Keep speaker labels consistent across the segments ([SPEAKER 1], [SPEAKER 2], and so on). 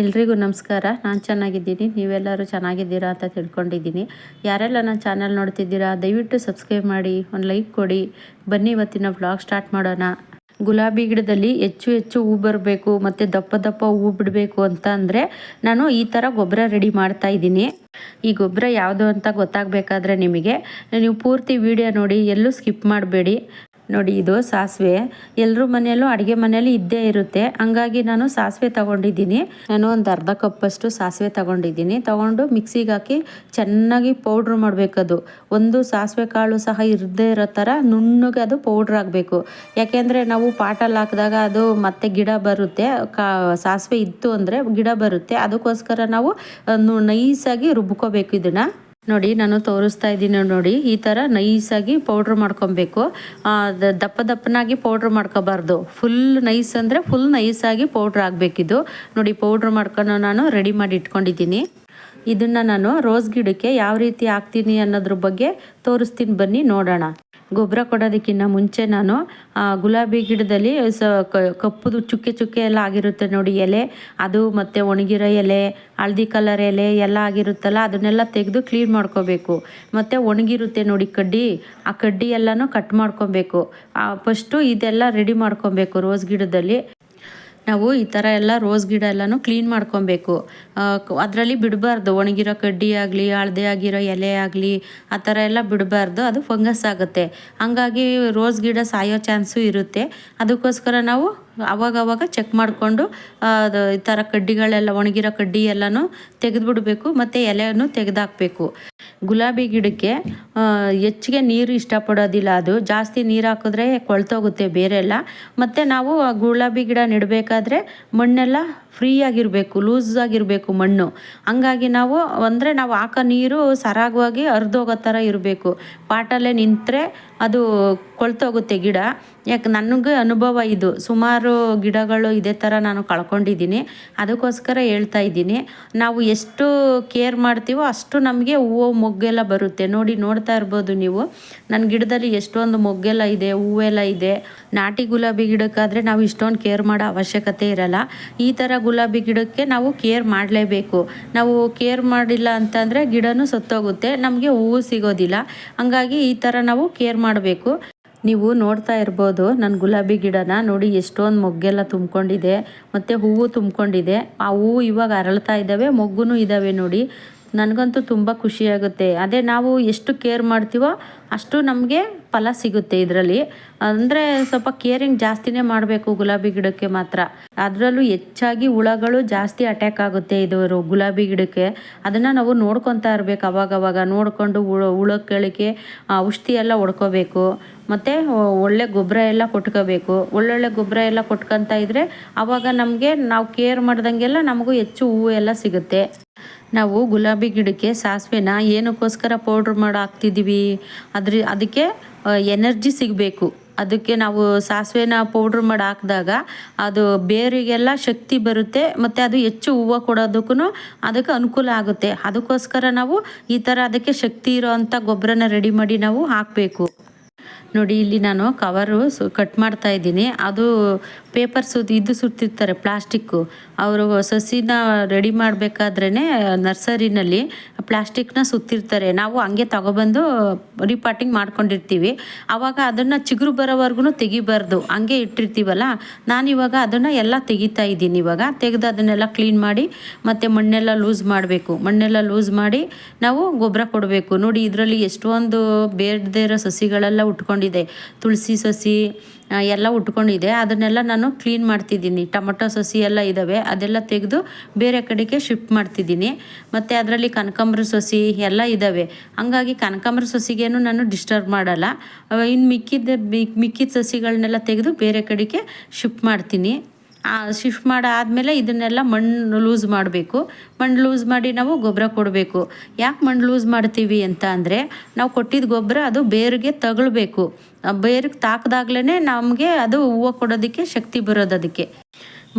[SPEAKER 1] ಎಲ್ರಿಗೂ ನಮಸ್ಕಾರ. ನಾನು ಚೆನ್ನಾಗಿದ್ದೀನಿ. ನೀವೆಲ್ಲರೂ ಚೆನ್ನಾಗಿದ್ದೀರಾ ಅಂತ ತಿಳ್ಕೊಂಡಿದ್ದೀನಿ. ಯಾರೆಲ್ಲ ನನ್ನ ಚಾನಲ್ ನೋಡ್ತಿದ್ದೀರಾ, ದಯವಿಟ್ಟು ಸಬ್ಸ್ಕ್ರೈಬ್ ಮಾಡಿ, ಒಂದು ಲೈಕ್ ಕೊಡಿ. ಬನ್ನಿ ಇವತ್ತಿನ ಬ್ಲಾಗ್ ಸ್ಟಾರ್ಟ್ ಮಾಡೋಣ. ಗುಲಾಬಿ ಗಿಡದಲ್ಲಿ ಹೆಚ್ಚು ಹೆಚ್ಚು ಹೂ ಬರಬೇಕು, ಮತ್ತು ದಪ್ಪ ದಪ್ಪ ಹೂ ಬಿಡಬೇಕು ಅಂತ ಅಂದರೆ ನಾನು ಈ ಥರ ಗೊಬ್ಬರ ರೆಡಿ ಮಾಡ್ತಾ ಇದ್ದೀನಿ. ಈ ಗೊಬ್ಬರ ಯಾವುದು ಅಂತ ಗೊತ್ತಾಗಬೇಕಾದ್ರೆ ನಿಮಗೆ, ನೀವು ಪೂರ್ತಿ ವಿಡಿಯೋ ನೋಡಿ, ಎಲ್ಲೂ ಸ್ಕಿಪ್ ಮಾಡಬೇಡಿ. ನೋಡಿ, ಇದು ಸಾಸಿವೆ. ಎಲ್ಲರೂ ಮನೆಯಲ್ಲೂ ಅಡುಗೆ ಮನೆಯಲ್ಲಿ ಇದ್ದೇ ಇರುತ್ತೆ. ಹಂಗಾಗಿ ನಾನು ಸಾಸಿವೆ ತಗೊಂಡಿದ್ದೀನಿ. ನಾನು ಒಂದು ಅರ್ಧ ಕಪ್ಪಷ್ಟು ಸಾಸಿವೆ ತಗೊಂಡಿದ್ದೀನಿ. ತಗೊಂಡು ಮಿಕ್ಸಿಗೆ ಹಾಕಿ ಚೆನ್ನಾಗಿ ಪೌಡ್ರ್ ಮಾಡಬೇಕದು ಒಂದು ಸಾಸಿವೆ ಕಾಳು ಸಹ ಇರದೇ ಇರೋ ಥರ ನುಣ್ಣಗೆ ಅದು ಪೌಡ್ರ್ ಆಗಬೇಕು ಯಾಕೆಂದರೆ ನಾವು ಪಾಟಲ್ಲಿ ಹಾಕಿದಾಗ ಅದು ಮತ್ತೆ ಗಿಡ ಬರುತ್ತೆ. ಕಾ, ಸಾಸಿವೆ ಇತ್ತು ಅಂದರೆ ಗಿಡ ಬರುತ್ತೆ. ಅದಕ್ಕೋಸ್ಕರ ನಾವು ನೈಸಾಗಿ ರುಬ್ಕೋಬೇಕು ಇದನ್ನು. ನೋಡಿ, ನಾನು ತೋರಿಸ್ತಾ ಇದ್ದೀನಿ ನೋಡಿ, ಈ ಥರ ನೈಸಾಗಿ ಪೌಡ್ರ್ ಮಾಡ್ಕೊಬೇಕು. ದಪ್ಪ ದಪ್ಪನಾಗಿ ಪೌಡ್ರ್ ಮಾಡ್ಕೋಬಾರ್ದು. ಫುಲ್ ನೈಸ್ ಅಂದರೆ ಫುಲ್ ನೈಸಾಗಿ ಪೌಡ್ರ್ ಆಗಬೇಕಿದು. ನೋಡಿ ಪೌಡ್ರ್ ಮಾಡ್ಕೊಂಡು ನಾನು ರೆಡಿ ಮಾಡಿ ಇಟ್ಕೊಂಡಿದ್ದೀನಿ. ಇದನ್ನು ನಾನು ರೋಸ್ ಗಿಡಕ್ಕೆ ಯಾವ ರೀತಿ ಹಾಕ್ತೀನಿ ಅನ್ನೋದ್ರ ಬಗ್ಗೆ ತೋರಿಸ್ತೀನಿ ಬನ್ನಿ, ನೋಡೋಣ. ಗೊಬ್ಬರ ಕೊಡೋದಕ್ಕಿಂತ ಮುಂಚೆ ನಾನು ಗುಲಾಬಿ ಗಿಡದಲ್ಲಿ, ಸ ಕಪ್ಪುದು ಚುಕ್ಕೆ ಚುಕ್ಕೆ ಎಲ್ಲ ಆಗಿರುತ್ತೆ ನೋಡಿ ಎಲೆ. ಅದು ಮತ್ತು ಒಣಗಿರೋ ಎಲೆ, ಹಳದಿ ಕಲರ್ ಎಲೆ ಎಲ್ಲ ಆಗಿರುತ್ತಲ್ಲ, ಅದನ್ನೆಲ್ಲ ತೆಗೆದು ಕ್ಲೀನ್ ಮಾಡ್ಕೋಬೇಕು. ಮತ್ತು ಒಣಗಿರುತ್ತೆ ನೋಡಿ ಕಡ್ಡಿ, ಆ ಕಡ್ಡಿ ಎಲ್ಲನೂ ಕಟ್ ಮಾಡ್ಕೊಬೇಕು. ಫಸ್ಟು ಇದೆಲ್ಲ ರೆಡಿ ಮಾಡ್ಕೊಬೇಕು ರೋಸ್ ಗಿಡದಲ್ಲಿ. ನಾವು ಈ ಥರ ಎಲ್ಲ ರೋಸ್ ಗಿಡ ಎಲ್ಲನೂ ಕ್ಲೀನ್ ಮಾಡ್ಕೊಬೇಕು. ಅದರಲ್ಲಿ ಬಿಡಬಾರ್ದು. ಒಣಗಿರೋ ಕಡ್ಡಿ ಆಗಲಿ, ಹಳದೆ ಆಗಿರೋ ಎಲೆ ಆಗಲಿ, ಆ ಥರ ಎಲ್ಲ ಬಿಡಬಾರ್ದು. ಅದು ಫಂಗಸ್ ಆಗುತ್ತೆ. ಹಂಗಾಗಿ ರೋಸ್ ಗಿಡ ಸಾಯೋ ಚಾನ್ಸು ಇರುತ್ತೆ. ಅದಕ್ಕೋಸ್ಕರ ನಾವು ಅವಾಗವಾಗ ಚೆಕ್ ಮಾಡಿಕೊಂಡು ಅದು ಈ ಥರ ಕಡ್ಡಿಗಳೆಲ್ಲ, ಒಣಗಿರೋ ಕಡ್ಡಿ ಎಲ್ಲನೂ ತೆಗೆದುಬಿಡಬೇಕು, ಮತ್ತು ಎಲೆಯನ್ನು ತೆಗೆದಾಕಬೇಕು. ಗುಲಾಬಿ ಗಿಡಕ್ಕೆ ಹೆಚ್ಚಿಗೆ ನೀರು ಇಷ್ಟಪಡೋದಿಲ್ಲ ಅದು. ಜಾಸ್ತಿ ನೀರು ಹಾಕಿದ್ರೆ ಕೊಳ್ತೋಗುತ್ತೆ ಬೇರೆ ಎಲ್ಲ ಮತ್ತು ನಾವು ಗುಲಾಬಿ ಗಿಡ ನೆಡಬೇಕಾದ್ರೆ ಮಣ್ಣೆಲ್ಲ ಫ್ರೀ ಆಗಿರಬೇಕು ಲೂಸ್ ಆಗಿರಬೇಕು ಮಣ್ಣು. ಹಂಗಾಗಿ ನಾವು ಅಂದರೆ ನಾವು ಹಾಕೋ ನೀರು ಸರಾಗವಾಗಿ ಹರಿದೋಗೋ ಥರ ಇರಬೇಕು. ಪಾಟಲ್ಲೇ ನಿಂತರೆ ಅದು ಕೊಳ್ತೋಗುತ್ತೆ ಗಿಡ. ಯಾಕೆ ನನಗೆ ಅನುಭವ ಇದು. ಸುಮಾರು ಗಿಡಗಳು ಇದೇ ಥರ ನಾನು ಕಳ್ಕೊಂಡಿದ್ದೀನಿ. ಅದಕ್ಕೋಸ್ಕರ ಹೇಳ್ತಾ ಇದ್ದೀನಿ. ನಾವು ಎಷ್ಟು ಕೇರ್ ಮಾಡ್ತೀವೋ ಅಷ್ಟು ನಮಗೆ ಹೂವು ಮೊಗ್ಗೆಲ್ಲ ಬರುತ್ತೆ. ನೋಡಿ ನೋಡ್ತಾ ಇರ್ಬೋದು ನೀವು. ನನ್ನ ಗಿಡದಲ್ಲಿ ಎಷ್ಟೊಂದು ಮೊಗ್ಗೆಲ್ಲ ಇದೆ, ಹೂವೆಲ್ಲ ಇದೆ. ನಾಟಿ ಗುಲಾಬಿ ಗಿಡಕ್ಕಾದರೆ ನಾವು ಇಷ್ಟೊಂದು ಕೇರ್ ಮಾಡೋ ಅವಶ್ಯಕತೆ ಇರಲ್ಲ. ಈ ಥರ ಗುಲಾಬಿ ಗಿಡಕ್ಕೆ ನಾವು ಕೇರ್ ಮಾಡಲೇಬೇಕು. ನಾವು ಕೇರ್ ಮಾಡಿಲ್ಲ ಅಂತಂದರೆ ಗಿಡನೂ ಸತ್ತೋಗುತ್ತೆ, ನಮಗೆ ಹೂವು ಸಿಗೋದಿಲ್ಲ. ಹಂಗಾಗಿ ಈ ಥರ ನಾವು ಕೇರ್ ಮಾಡಬೇಕು. ನೀವು ನೋಡ್ತಾ ಇರ್ಬೋದು ನನ್ನ ಗುಲಾಬಿ ಗಿಡನ ನೋಡಿ ಎಷ್ಟೊಂದು ಮೊಗ್ಗೆಲ್ಲ ತುಂಬ್ಕೊಂಡಿದೆ, ಮತ್ತು ಹೂವು ತುಂಬ್ಕೊಂಡಿದೆ. ಆ ಹೂವು ಇವಾಗ ಅರಳ್ತಾ ಇದ್ದಾವೆ ಮೊಗ್ಗೂ ಇದ್ದಾವೆ ನೋಡಿ. ನನಗಂತೂ ತುಂಬ ಖುಷಿಯಾಗುತ್ತೆ. ಅದೇ ನಾವು ಎಷ್ಟು ಕೇರ್ ಮಾಡ್ತೀವೋ ಅಷ್ಟು ನಮಗೆ ಫಲ ಸಿಗುತ್ತೆ ಇದರಲ್ಲಿ. ಅಂದರೆ ಸ್ವಲ್ಪ ಕೇರಿಂಗ್ ಜಾಸ್ತಿನೇ ಮಾಡಬೇಕು ಗುಲಾಬಿ ಗಿಡಕ್ಕೆ ಮಾತ್ರ. ಅದರಲ್ಲೂ ಹೆಚ್ಚಾಗಿ ಹುಳಗಳು ಜಾಸ್ತಿ ಅಟ್ಯಾಕ್ ಆಗುತ್ತೆ ಇದು ಗುಲಾಬಿ ಗಿಡಕ್ಕೆ. ಅದನ್ನು ನಾವು ನೋಡ್ಕೊತಾ ಇರಬೇಕು ಅವಾಗವಾಗ. ನೋಡಿಕೊಂಡು ಹುಳ, ಹುಳಗಳಿಗೆ ಔಷಧಿ ಎಲ್ಲ ಹೊಡ್ಕೋಬೇಕು. ಮತ್ತು ಒಳ್ಳೆ ಗೊಬ್ಬರ ಎಲ್ಲ ಕೊಟ್ಕೋಬೇಕು. ಒಳ್ಳೊಳ್ಳೆ ಗೊಬ್ಬರ ಎಲ್ಲ ಕೊಟ್ಕೊತಾ ಇದ್ದರೆ ಅವಾಗ ನಮಗೆ ನಾವು ಕೇರ್ ಮಾಡ್ದಂಗೆಲ್ಲ ನಮಗೂ ಹೆಚ್ಚು ಹೂವು ಎಲ್ಲ ಸಿಗುತ್ತೆ. ನಾವು ಗುಲಾಬಿ ಗಿಡಕ್ಕೆ ಸಾಸಿವೆನ ಏನಕ್ಕೋಸ್ಕರ ಪೌಡ್ರ್ ಮಾಡಿ ಹಾಕ್ತಿದ್ದೀವಿ ಅದ್ರ, ಅದಕ್ಕೆ ಎನರ್ಜಿ ಸಿಗಬೇಕು. ಅದಕ್ಕೆ ನಾವು ಸಾಸಿವೆನ ಪೌಡ್ರ್ ಮಾಡಿ ಹಾಕಿದಾಗ ಅದು ಬೇರಿಗೆಲ್ಲ ಶಕ್ತಿ ಬರುತ್ತೆ, ಮತ್ತು ಅದು ಹೆಚ್ಚು ಹೂವು ಕೊಡೋದಕ್ಕೂ ಅದಕ್ಕೆ ಅನುಕೂಲ ಆಗುತ್ತೆ. ಅದಕ್ಕೋಸ್ಕರ ನಾವು ಈ ಥರ ಅದಕ್ಕೆ ಶಕ್ತಿ ಇರೋ ಅಂಥ ಗೊಬ್ಬರನ ರೆಡಿ ಮಾಡಿ ನಾವು ಹಾಕಬೇಕು. ನೋಡಿ, ಇಲ್ಲಿ ನಾನು ಕವರು ಸು ಕಟ್ ಮಾಡ್ತಾ ಇದ್ದೀನಿ. ಅದು ಪೇಪರ್ ಸುದ್ದಿ ಇದು ಸುತ್ತಿರ್ತಾರೆ ಪ್ಲಾಸ್ಟಿಕ್ಕು ಅವರು ಸಸಿನ ರೆಡಿ ಮಾಡಬೇಕಾದ್ರೇ ನರ್ಸರಿನಲ್ಲಿ ಪ್ಲಾಸ್ಟಿಕ್ನ ಸುತ್ತಿರ್ತಾರೆ. ನಾವು ಹಂಗೆ ತಗೊಬಂದು ರಿಪಾರ್ಟಿಂಗ್ ಮಾಡ್ಕೊಂಡಿರ್ತೀವಿ. ಆವಾಗ ಅದನ್ನು ಚಿಗುರು ಬರೋವರೆಗೂ ತೆಗಿಬಾರ್ದು. ಹಂಗೆ ಇಟ್ಟಿರ್ತೀವಲ್ಲ, ನಾನು ಇವಾಗ ಅದನ್ನು ಎಲ್ಲ ತೆಗಿತಾ ಇದ್ದೀನಿ ಇವಾಗ. ತೆಗೆದು ಅದನ್ನೆಲ್ಲ ಕ್ಲೀನ್ ಮಾಡಿ, ಮತ್ತು ಮಣ್ಣೆಲ್ಲ ಲೂಸ್ ಮಾಡಬೇಕು. ಮಣ್ಣೆಲ್ಲ ಲೂಸ್ ಮಾಡಿ ನಾವು ಗೊಬ್ಬರ ಕೊಡಬೇಕು. ನೋಡಿ, ಇದರಲ್ಲಿ ಎಷ್ಟೊಂದು ಬೇರ್ದೇ ಇರೋ ಸಸಿಗಳೆಲ್ಲ ಉಟ್ಕೊಂಡಿದೆ ತುಳಸಿ ಸಸಿ ಎಲ್ಲ ಉಟ್ಕೊಂಡಿದೆ ಅದನ್ನೆಲ್ಲ ನಾನು ಕ್ಲೀನ್ ಮಾಡ್ತಿದ್ದೀನಿ. ಟೊಮೊಟೊ ಸಸಿ ಎಲ್ಲ ಇದ್ದಾವೆ ಅದೆಲ್ಲ ತೆಗೆದು ಬೇರೆ ಕಡೆಗೆ ಶಿಫ್ಟ್ ಮಾಡ್ತಿದ್ದೀನಿ. ಮತ್ತು ಅದರಲ್ಲಿ ಕನಕಾಂಬ್ರ ಸಸಿ ಎಲ್ಲ ಇದ್ದಾವೆ ಹಂಗಾಗಿ ಕನಕಾಂಬ್ರ ಸಸಿಗೇನು ನಾನು ಡಿಸ್ಟರ್ಬ್ ಮಾಡಲ್ಲ. ಇನ್ನು ಮಿಕ್ಕಿದ್ದ ಮಿಕ್ಕಿದ ಸಸಿಗಳನ್ನೆಲ್ಲ ತೆಗೆದು ಬೇರೆ ಕಡೆಗೆ ಶಿಫ್ಟ್ ಮಾಡ್ತೀನಿ. ಶಿಫ್ಟ್ ಮಾಡಾದಮೇಲೆ ಇದನ್ನೆಲ್ಲ ಮಣ್ಣು ಲೂಸ್ ಮಾಡಬೇಕು. ಮಣ್ಣು ಲೂಸ್ ಮಾಡಿ ನಾವು ಗೊಬ್ಬರ ಕೊಡಬೇಕು. ಯಾಕೆ ಮಣ್ಣು ಲೂಸ್ ಮಾಡ್ತೀವಿ ಅಂತ ಅಂದರೆ ನಾವು ಕೊಟ್ಟಿದ್ದ ಗೊಬ್ಬರ ಅದು ಬೇರಿಗೆ ತಗೊಳ್ಬೇಕು. ಬೇರಿಗೆ ತಾಕದಾಗ್ಲೇ ನಮಗೆ ಅದು ಹೂವು ಕೊಡೋದಕ್ಕೆ ಶಕ್ತಿ ಬರೋದು ಅದಕ್ಕೆ.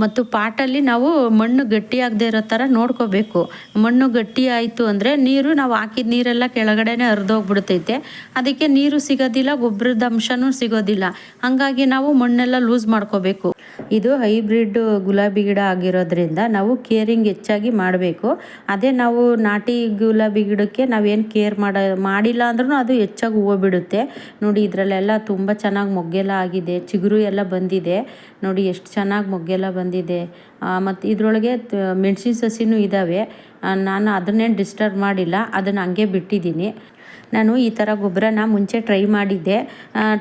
[SPEAKER 1] ಮತ್ತು ಪಾಟಲ್ಲಿ ನಾವು ಮಣ್ಣು ಗಟ್ಟಿಯಾಗದೇ ಇರೋ ಥರ ನೋಡ್ಕೋಬೇಕು. ಮಣ್ಣು ಗಟ್ಟಿ ಆಯಿತು ಅಂದರೆ ನೀರು ನಾವು ಹಾಕಿದ ನೀರೆಲ್ಲ ಕೆಳಗಡೆನೆ ಹರಿದೋಗ್ಬಿಡ್ತೈತೆ. ಅದಕ್ಕೆ ನೀರು ಸಿಗೋದಿಲ್ಲ, ಗೊಬ್ಬರದ ಅಂಶನೂ ಸಿಗೋದಿಲ್ಲ. ಹಾಗಾಗಿ ನಾವು ಮಣ್ಣೆಲ್ಲ ಲೂಸ್ ಮಾಡ್ಕೋಬೇಕು. ಇದು ಹೈಬ್ರಿಡ್ ಗುಲಾಬಿ ಗಿಡ ಆಗಿರೋದ್ರಿಂದ ನಾವು ಕೇರಿಂಗ್ ಹೆಚ್ಚಾಗಿ ಮಾಡಬೇಕು. ಅದೇ ನಾವು ನಾಟಿ ಗುಲಾಬಿ ಗಿಡಕ್ಕೆ ನಾವೇನು ಕೇರ್ ಮಾಡ, ಮಾಡಿಲ್ಲ ಅಂದ್ರೂ ಅದು ಹೆಚ್ಚಾಗಿ ಹೂವು ಬಿಡುತ್ತೆ. ನೋಡಿ, ಇದರಲ್ಲೆಲ್ಲ ತುಂಬ ಚೆನ್ನಾಗಿ ಮೊಗ್ಗೆಲ್ಲ ಆಗಿದೆ. ಚಿಗುರು ಎಲ್ಲ ಬಂದಿದೆ. ನೋಡಿ, ಎಷ್ಟು ಚೆನ್ನಾಗಿ ಮೊಗ್ಗೆಲ್ಲ ಬಂದಿದೆ. ಮತ್ತು ಇದರೊಳಗೆ ಮೆಣ್ಸಿನ ಸಸಿನೂ ಇದ್ದಾವೆ ನಾನು ಅದನ್ನೇನು ಡಿಸ್ಟರ್ಬ್ ಮಾಡಿಲ್ಲ. ಅದನ್ನು ಹಂಗೆ ಬಿಟ್ಟಿದ್ದೀನಿ. ನಾನು ಈ ಥರ ಗೊಬ್ಬರನ ಮುಂಚೆ ಟ್ರೈ ಮಾಡಿದ್ದೆ.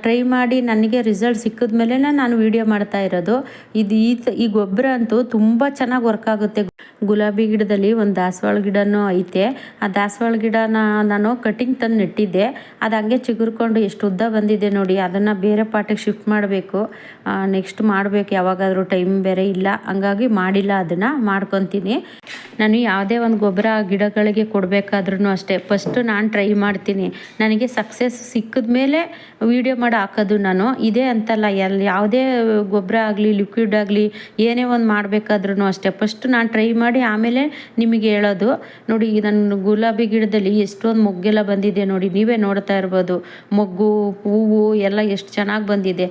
[SPEAKER 1] ಟ್ರೈ ಮಾಡಿ ನನಗೆ ರಿಸಲ್ಟ್ ಸಿಕ್ಕಿದ ಮೇಲೆ ನಾನು ವೀಡಿಯೋ ಮಾಡ್ತಾ ಇರೋದು. ಇದು ಈ ಈ ಗೊಬ್ಬರ ಅಂತೂ ತುಂಬ ಚೆನ್ನಾಗಿ ವರ್ಕ್ ಆಗುತ್ತೆ. ಗುಲಾಬಿ ಗಿಡದಲ್ಲಿ ಒಂದು ದಾಸವಾಳ ಗಿಡನೂ ಐತೆ. ಆ ದಾಸವಾಳ ಗಿಡನ ನಾನು ಕಟಿಂಗ್ ತಂದು ನೆಟ್ಟಿದ್ದೆ. ಅದು ಹಂಗೆ ಚಿಗುರ್ಕೊಂಡು ಎಷ್ಟು ಉದ್ದ ಬಂದಿದೆ ನೋಡಿ, ಅದನ್ನು ಬೇರೆ ಪಾಟಿಗೆ ಶಿಫ್ಟ್ ಮಾಡಬೇಕು. ನೆಕ್ಸ್ಟ್ ಮಾಡಬೇಕು, ಯಾವಾಗಾದರೂ ಟೈಮ್ ಬೇರೆ ಇಲ್ಲ. ಹಂಗಾಗಿ ಮಾಡಿಲ್ಲ ಅದನ್ನು, ಮಾಡ್ಕೊತೀನಿ. ನಾನು ಯಾವುದೇ ಒಂದು ಗೊಬ್ಬರ ಗಿಡಗಳಿಗೆ ಕೊಡಬೇಕಾದ್ರೂ ಅಷ್ಟೇ. ಫಸ್ಟು ನಾನು ಟ್ರೈ ಮಾಡ್ತೀನಿ. ನನಗೆ ಸಕ್ಸಸ್ ಸಿಕ್ಕಿದ ಮೇಲೆ ವೀಡಿಯೋ ಮಾಡಿ ಹಾಕೋದು ನಾನು. ಇದೇ ಅಂತಲ್ಲ, ಎಲ್ಲಿ ಯಾವುದೇ ಗೊಬ್ಬರ ಆಗಲಿ ಲಿಕ್ವಿಡ್ ಆಗಲಿ, ಏನೇ ಒಂದು ಮಾಡಬೇಕಾದ್ರೂ ಅಷ್ಟೇ. ಫಸ್ಟ್ ನಾನು ಟ್ರೈ ಮಾಡಿ ಆಮೇಲೆ ನಿಮಗೆ ಹೇಳೋದು. ನೋಡಿ ನನ್ನ ಗುಲಾಬಿ ಗಿಡದಲ್ಲಿ ಎಷ್ಟೊಂದು ಮೊಗ್ಗೆಲ್ಲ ಬಂದಿದೆ ನೋಡಿ, ನೀವೇ ನೋಡ್ತಾ ಇರ್ಬೋದು. ಮೊಗ್ಗು, ಹೂವು ಎಲ್ಲ ಎಷ್ಟು ಚೆನ್ನಾಗಿ ಬಂದಿದೆ.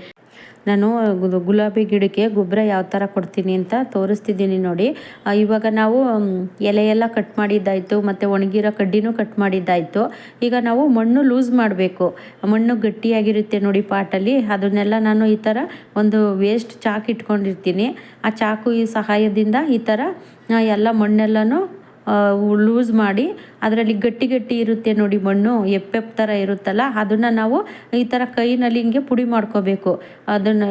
[SPEAKER 1] ನಾನು ಗುಲಾಬಿ ಗಿಡಕ್ಕೆ ಗೊಬ್ಬರ ಯಾವ ಥರ ಕೊಡ್ತೀನಿ ಅಂತ ತೋರಿಸ್ತಿದ್ದೀನಿ ನೋಡಿ. ಇವಾಗ ನಾವು ಎಲೆ ಎಲ್ಲ ಕಟ್ ಮಾಡಿದ್ದಾಯಿತು, ಮತ್ತು ಒಣಗಿರೋ ಕಡ್ಡಿನೂ ಕಟ್ ಮಾಡಿದ್ದಾಯಿತು. ಈಗ ನಾವು ಮಣ್ಣು ಲೂಸ್ ಮಾಡಬೇಕು. ಮಣ್ಣು ಗಟ್ಟಿಯಾಗಿರುತ್ತೆ ನೋಡಿ ಪಾಟಲ್ಲಿ. ಅದನ್ನೆಲ್ಲ ನಾನು ಈ ಥರ ಒಂದು ವೇಸ್ಟ್ ಚಾಕ್ ಇಟ್ಕೊಂಡಿರ್ತೀನಿ. ಆ ಚಾಕು ಈ ಸಹಾಯದಿಂದ ಈ ಥರ ಎಲ್ಲ ಮಣ್ಣೆಲ್ಲನೂ ಲೂಸ್ ಮಾಡಿ, ಅದರಲ್ಲಿ ಗಟ್ಟಿ ಗಟ್ಟಿ ಇರುತ್ತೆ ನೋಡಿ ಮಣ್ಣು ಎಪ್ಪೆಪ್ ಥರ ಇರುತ್ತಲ್ಲ, ಅದನ್ನು ನಾವು ಈ ಥರ ಕೈನಲ್ಲಿ ಹಿಂಗೆ ಪುಡಿ ಮಾಡ್ಕೋಬೇಕು. ಅದನ್ನು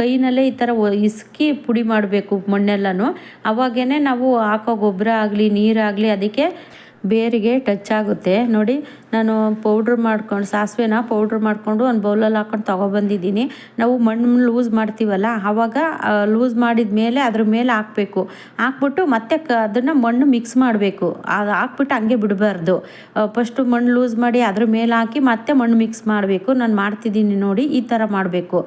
[SPEAKER 1] ಕೈನಲ್ಲೇ ಈ ಥರ ಇಸ್ಕಿ ಪುಡಿ ಮಾಡಬೇಕು ಮಣ್ಣೆಲ್ಲನೂ. ಅವಾಗೇ ನಾವು ಹಾಕೋ ಗೊಬ್ಬರ ಆಗಲಿ ನೀರಾಗಲಿ ಅದಕ್ಕೆ ಬೇರಿಗೆ ಟಚ್ ಆಗುತ್ತೆ. ನೋಡಿ, ನಾನು ಪೌಡ್ರ್ ಮಾಡ್ಕೊಂಡು, ಸಾಸಿವೆನ ಪೌಡ್ರ್ ಮಾಡಿಕೊಂಡು ಒಂದು ಬೌಲಲ್ಲಿ ಹಾಕ್ಕೊಂಡು ತೊಗೊಬಂದಿದ್ದೀನಿ. ನಾವು ಮಣ್ಣು ಲೂಸ್ ಮಾಡ್ತೀವಲ್ಲ ಆವಾಗ ಲೂಸ್ ಮಾಡಿದ ಮೇಲೆ ಅದ್ರ ಮೇಲೆ ಹಾಕಬೇಕು. ಹಾಕ್ಬಿಟ್ಟು ಮತ್ತೆ ಕ, ಅದನ್ನು ಮಣ್ಣು ಮಿಕ್ಸ್ ಮಾಡಬೇಕು. ಅದು ಹಾಕ್ಬಿಟ್ಟು ಹಂಗೆ ಬಿಡಬಾರ್ದು. ಫಸ್ಟು ಮಣ್ಣು ಲೂಸ್ ಮಾಡಿ ಅದ್ರ ಮೇಲೆ ಹಾಕಿ ಮತ್ತೆ ಮಣ್ಣು ಮಿಕ್ಸ್ ಮಾಡಬೇಕು. ನಾನು ಮಾಡ್ತಿದ್ದೀನಿ ನೋಡಿ, ಈ ಥರ ಮಾಡಬೇಕು.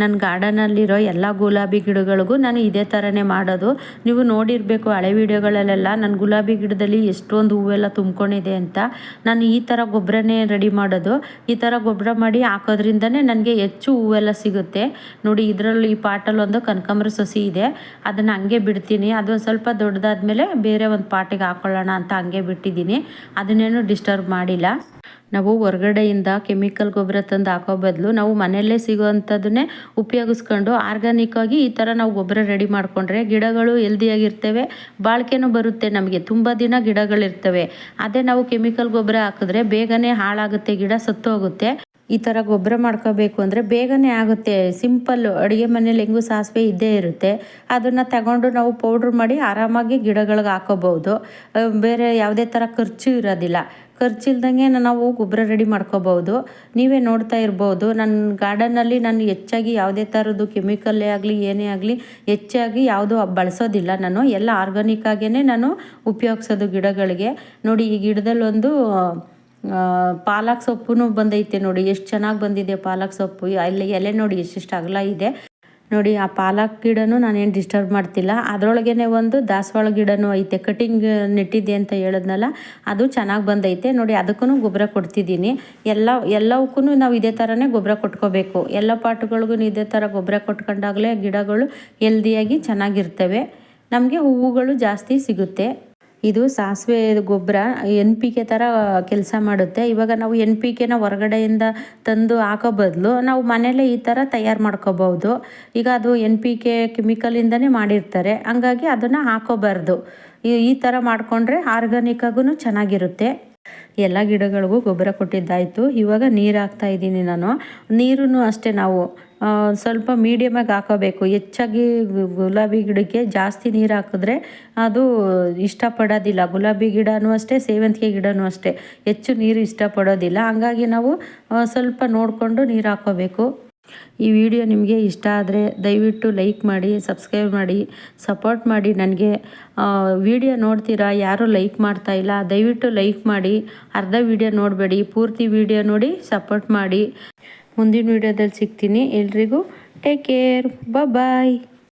[SPEAKER 1] ನನ್ನ ಗಾರ್ಡನಲ್ಲಿರೋ ಎಲ್ಲ ಗುಲಾಬಿ ಗಿಡಗಳಿಗೂ ನಾನು ಇದೇ ಥರನೇ ಮಾಡೋದು. ನೀವು ನೋಡಿರಬೇಕು ಹಳೆ ವೀಡಿಯೋಗಳಲ್ಲೆಲ್ಲ ನನ್ನ ಗುಲಾಬಿ ಗಿಡದಲ್ಲಿ ಎಷ್ಟೊಂದು ಹೂವೆಲ್ಲ ತುಂಬ್ಕೊಂಡಿದೆ ಅಂತ. ನಾನು ಈ ಥರ ಗೊಬ್ಬರನೇ ರೆಡಿ ಮಾಡೋದು. ಈ ಥರ ಗೊಬ್ಬರ ಮಾಡಿ ಹಾಕೋದ್ರಿಂದನೇ ನನಗೆ ಹೆಚ್ಚು ಹೂವೆಲ್ಲ ಸಿಗುತ್ತೆ. ನೋಡಿ, ಇದರಲ್ಲಿ ಈ ಪಾಟಲ್ಲಿ ಒಂದು ಕನಕಾಂಬರ ಸಸಿ ಇದೆ. ಅದನ್ನು ಹಂಗೆ ಬಿಡ್ತೀನಿ. ಅದು ಸ್ವಲ್ಪ ದೊಡ್ಡದಾದ್ಮೇಲೆ ಬೇರೆ ಒಂದು ಪಾಟಿಗೆ ಹಾಕೊಳ್ಳೋಣ ಅಂತ ಹಂಗೆ ಬಿಟ್ಟಿದ್ದೀನಿ. ಅದನ್ನೇನು ಡಿಸ್ಟರ್ಬ್ ಮಾಡಿಲ್ಲ. ನಾವು ಹೊರಗಡೆಯಿಂದ ಕೆಮಿಕಲ್ ಗೊಬ್ಬರ ತಂದು ಹಾಕೋ ಬದಲು ನಾವು ಮನೆಯಲ್ಲೇ ಸಿಗೋವಂಥದ್ದನ್ನೇ ಉಪಯೋಗಿಸ್ಕೊಂಡು ಆರ್ಗ್ಯಾನಿಕ್ಕಾಗಿ ಈ ಥರ ನಾವು ಗೊಬ್ಬರ ರೆಡಿ ಮಾಡಿಕೊಂಡ್ರೆ ಗಿಡಗಳು ಹೆಲ್ದಿಯಾಗಿರ್ತವೆ ಬಾಳಿಕೆನೂ ಬರುತ್ತೆ ನಮಗೆ. ತುಂಬ ದಿನ ಗಿಡಗಳಿರ್ತವೆ. ಅದೇ ನಾವು ಕೆಮಿಕಲ್ ಗೊಬ್ಬರ ಹಾಕಿದ್ರೆ ಬೇಗನೆ ಹಾಳಾಗುತ್ತೆ, ಗಿಡ ಸತ್ತೋಗುತ್ತೆ. ಈ ಥರ ಗೊಬ್ಬರ ಮಾಡ್ಕೋಬೇಕು ಅಂದರೆ ಬೇಗನೆ ಆಗುತ್ತೆ. ಸಿಂಪಲ್ಲು ಅಡುಗೆ ಮನೇಲಿ ಹೆಂಗೂ ಸಾಸಿವೆ ಇದ್ದೇ ಇರುತ್ತೆ. ಅದನ್ನು ತಗೊಂಡು ನಾವು ಪೌಡ್ರ್ ಮಾಡಿ ಆರಾಮಾಗಿ ಗಿಡಗಳಿಗೆ ಹಾಕೋಬೋದು ಬೇರೆ ಯಾವುದೇ ಥರ ಖರ್ಚು ಇರೋದಿಲ್ಲ. ಖರ್ಚಿಲ್ದಂಗೆ ನಾವು ಗೊಬ್ಬರ ರೆಡಿ ಮಾಡ್ಕೋಬೋದು ನೀವೇ ನೋಡ್ತಾ ಇರ್ಬೋದು. ನನ್ನ ಗಾರ್ಡನ್ನಲ್ಲಿ ನಾನು ಹೆಚ್ಚಾಗಿ ಯಾವುದೇ ಥರದ್ದು ಕೆಮಿಕಲ್ಲೇ ಆಗಲಿ, ಏನೇ ಆಗಲಿ ಹೆಚ್ಚಾಗಿ ಯಾವುದೂ ಬಳಸೋದಿಲ್ಲ ನಾನು. ಎಲ್ಲ ಆರ್ಗಾನಿಕ್ ಆಗೇ ನಾನು ಉಪಯೋಗಿಸೋದು ಗಿಡಗಳಿಗೆ. ನೋಡಿ ಈ ಗಿಡದಲ್ಲೊಂದು ಪಾಲಕ್ ಸೊಪ್ಪು ಬಂದೈತೆ ನೋಡಿ. ಎಷ್ಟು ಚೆನ್ನಾಗಿ ಬಂದಿದೆ ಪಾಲಕ್ ಸೊಪ್ಪು. ಅಲ್ಲಿ ಎಲೆ ನೋಡಿ ಎಷ್ಟಿಷ್ಟು ಅಗಲ ಇದೆ. ನೋಡಿ, ಆ ಪಾಲಕ್ ಗಿಡನೂ ನಾನೇನು ಡಿಸ್ಟರ್ಬ್ ಮಾಡ್ತಿಲ್ಲ. ಅದರೊಳಗೇನೆ ಒಂದು ದಾಸವಾಳ ಗಿಡನೂ ಐತೆ. ಕಟಿಂಗ್ ನೆಟ್ಟಿದೆ ಅಂತ ಹೇಳಿದ್ನಲ್ಲ, ಅದು ಚೆನ್ನಾಗಿ ಬಂದೈತೆ. ನೋಡಿ ಅದಕ್ಕೂ ಗೊಬ್ಬರ ಕೊಡ್ತಿದ್ದೀನಿ. ಎಲ್ಲ ಎಲ್ಲವಕ್ಕೂ ನಾವು ಇದೇ ಥರನೇ ಗೊಬ್ಬರ ಕೊಟ್ಕೋಬೇಕು. ಎಲ್ಲ ಪಾಟ್ಗಳಿಗೂ ಇದೇ ಥರ ಗೊಬ್ಬರ ಕೊಟ್ಕೊಂಡಾಗಲೇ ಗಿಡಗಳು ಹೆಲ್ದಿಯಾಗಿ ಚೆನ್ನಾಗಿರ್ತವೆ. ನಮಗೆ ಹೂವುಗಳು ಜಾಸ್ತಿ ಸಿಗುತ್ತೆ. ಇದು ಸಾಸಿವೆ ಗೊಬ್ಬರ ಎನ್ ಪಿ ಕೆ ಥರ ಕೆಲಸ ಮಾಡುತ್ತೆ. ಇವಾಗ ನಾವು ಎನ್ ಪಿ ಕೆನ ಹೊರಗಡೆಯಿಂದ ತಂದು ಹಾಕೋ ಬದಲು ನಾವು ಮನೆಯಲ್ಲೇ ಈ ಥರ ತಯಾರು ಮಾಡ್ಕೋಬೋದು. ಈಗ ಅದು ಎನ್ ಪಿ ಕೆ ಕೆಮಿಕಲಿಂದನೇ ಮಾಡಿರ್ತಾರೆ. ಹಂಗಾಗಿ ಅದನ್ನು ಹಾಕೋಬಾರ್ದು. ಈ ಥರ ಮಾಡಿಕೊಂಡ್ರೆ ಆರ್ಗಾನಿಕ್ಕಾಗೂ ಚೆನ್ನಾಗಿರುತ್ತೆ. ಎಲ್ಲ ಗಿಡಗಳಿಗೂ ಗೊಬ್ಬರ ಕೊಟ್ಟಿದ್ದಾಯಿತು. ಇವಾಗ ನೀರು ಹಾಕ್ತಾ ಇದ್ದೀನಿ ನಾನು. ನೀರೂ ಅಷ್ಟೇ ನಾವು ಸ್ವಲ್ಪ ಮೀಡಿಯಮಾಗಿ ಹಾಕೋಬೇಕು. ಹೆಚ್ಚಾಗಿ ಗುಲಾಬಿ ಗಿಡಕ್ಕೆ ಜಾಸ್ತಿ ನೀರು ಹಾಕಿದ್ರೆ ಅದು ಇಷ್ಟಪಡೋದಿಲ್ಲ. ಗುಲಾಬಿ ಗಿಡನೂ ಅಷ್ಟೇ, ಸೇವಂತಿಗೆ ಗಿಡನೂ ಅಷ್ಟೇ. ಹೆಚ್ಚು ನೀರು ಇಷ್ಟಪಡೋದಿಲ್ಲ. ಹಂಗಾಗಿ ನಾವು ಸ್ವಲ್ಪ ನೋಡಿಕೊಂಡು ನೀರು ಹಾಕೋಬೇಕು. ಈ ವಿಡಿಯೋ ನಿಮಗೆ ಇಷ್ಟ ಆದರೆ ದಯವಿಟ್ಟು ಲೈಕ್ ಮಾಡಿ, ಸಬ್ಸ್ಕ್ರೈಬ್ ಮಾಡಿ, ಸಪೋರ್ಟ್ ಮಾಡಿ ನನಗೆ. ವಿಡಿಯೋ ನೋಡ್ತೀರಾ? ಯಾರೂ ಲೈಕ್ ಮಾಡ್ತಾ ಇಲ್ಲ. ದಯವಿಟ್ಟು ಲೈಕ್ ಮಾಡಿ. ಅರ್ಧ ವಿಡಿಯೋ ನೋಡಬೇಡಿ. ಪೂರ್ತಿ ವಿಡಿಯೋ ನೋಡಿ ಸಪೋರ್ಟ್ ಮಾಡಿ. ಮುಂದಿನ ವಿಡಿಯೋದಲ್ಲಿ ಸಿಗ್ತೀನಿ. ಎಲ್ರಿಗೂ ಟೇಕ್ ಕೇರ್ ಬಾಯ್